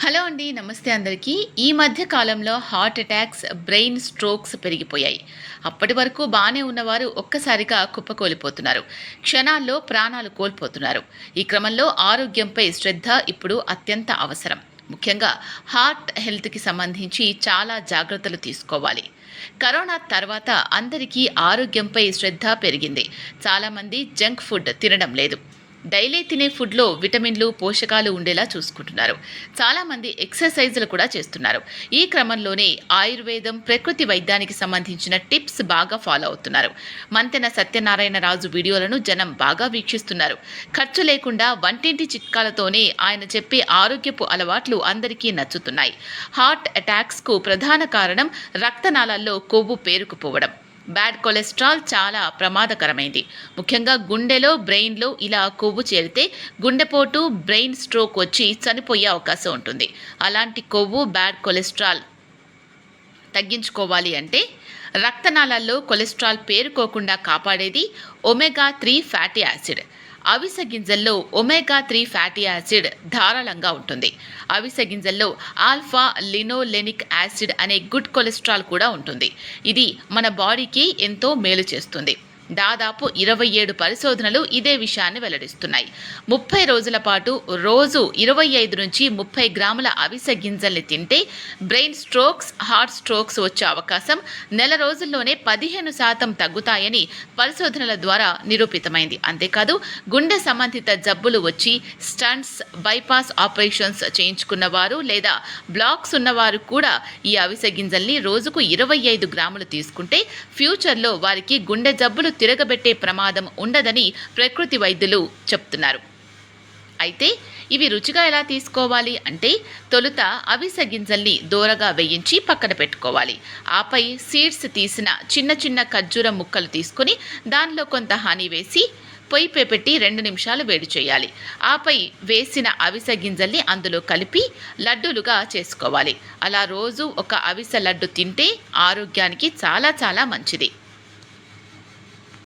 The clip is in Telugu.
హలో అండి నమస్తే అందరికీ. ఈ మధ్య కాలంలో హార్ట్ అటాక్స్ బ్రెయిన్ స్ట్రోక్స్ పెరిగిపోయాయి. అప్పటి వరకు బాగానే ఉన్నవారు ఒక్కసారిగా కుప్పకూలిపోతున్నారు. క్షణాల్లో ప్రాణాలు కోల్పోతున్నారు. ఈ క్రమంలో ఆరోగ్యంపై శ్రద్ధ ఇప్పుడు అత్యంత అవసరం. ముఖ్యంగా హార్ట్ హెల్త్కి సంబంధించి చాలా జాగ్రత్తలు తీసుకోవాలి. కరోనా తర్వాత అందరికీ ఆరోగ్యంపై శ్రద్ధ పెరిగింది. చాలామంది జంక్ ఫుడ్ తినడం లేదు. డైలీ తినే ఫుడ్లో విటమిన్లు పోషకాలు ఉండేలా చూసుకుంటున్నారు. చాలామంది ఎక్సర్సైజులు కూడా చేస్తున్నారు. ఈ క్రమంలోనే ఆయుర్వేదం ప్రకృతి వైద్యానికి సంబంధించిన టిప్స్ బాగా ఫాలో అవుతున్నారు. మంతెన సత్యనారాయణ రాజు వీడియోలను జనం బాగా వీక్షిస్తున్నారు. ఖర్చు లేకుండా వంటింటి చిట్కాలతోనే ఆయన చెప్పే ఆరోగ్యపు అలవాట్లు అందరికీ నచ్చుతున్నాయి. హార్ట్ అటాక్స్కు ప్రధాన కారణం రక్తనాళాల్లో కొవ్వు పేరుకుపోవడం. బ్యాడ్ కొలెస్ట్రాల్ చాలా ప్రమాదకరమైంది. ముఖ్యంగా గుండెలో బ్రెయిన్లో ఇలా కొవ్వు చేరితే గుండెపోటు బ్రెయిన్ స్ట్రోక్ వచ్చి చనిపోయే అవకాశం ఉంటుంది. అలాంటి కొవ్వు బ్యాడ్ కొలెస్ట్రాల్ తగ్గించుకోవాలి అంటే రక్తనాళాల్లో కొలెస్ట్రాల్ పేరుకోకుండా కాపాడేది ఒమెగా త్రీ ఫ్యాటీ యాసిడ్. అవిసె గింజల్లో ఒమేగా త్రీ ఫ్యాటీ యాసిడ్ ధారాళంగా ఉంటుంది. అవిసె గింజల్లో ఆల్ఫా లినోలెనిక్ యాసిడ్ అనే గుడ్ కొలెస్ట్రాల్ కూడా ఉంటుంది. ఇది మన బాడీకి ఎంతో మేలు చేస్తుంది. దాదాపు ఇరవై ఏడు పరిశోధనలు ఇదే విషయాన్ని వెల్లడిస్తున్నాయి. ముప్పై రోజుల పాటు రోజు ఇరవై ఐదు నుంచి ముప్పై గ్రాముల అవిసె గింజల్ని తింటే బ్రెయిన్ స్ట్రోక్స్ హార్ట్ స్ట్రోక్స్ వచ్చే అవకాశం నెల రోజుల్లోనే పదిహేను శాతం తగ్గుతాయని పరిశోధనల ద్వారా నిరూపితమైంది. అంతేకాదు గుండె సంబంధిత జబ్బులు వచ్చి స్టంట్స్ బైపాస్ ఆపరేషన్స్ చేయించుకున్న వారు లేదా బ్లాక్స్ ఉన్నవారు కూడా ఈ అవిసె గింజల్ని రోజుకు ఇరవై ఐదు గ్రాములు తీసుకుంటే ఫ్యూచర్లో వారికి గుండె జబ్బులు తిరగబెట్టే ప్రమాదం ఉండదని ప్రకృతి వైద్యులు చెప్తున్నారు. అయితే ఇవి రుచిగా ఎలా తీసుకోవాలి అంటే తొలుత అవిసె గింజల్ని దూరగా వేయించి పక్కన పెట్టుకోవాలి. ఆపై సీడ్స్ తీసిన చిన్న చిన్న ఖర్జూర ముక్కలు తీసుకొని దానిలో కొంత హాని వేసి పొయ్యిపై పెట్టి రెండు నిమిషాలు వేడి చేయాలి. ఆపై వేసిన అవిసె గింజల్ని అందులో కలిపి లడ్డూలుగా చేసుకోవాలి. అలా రోజు ఒక అవిసె లడ్డు తింటే ఆరోగ్యానికి చాలా చాలా మంచిది.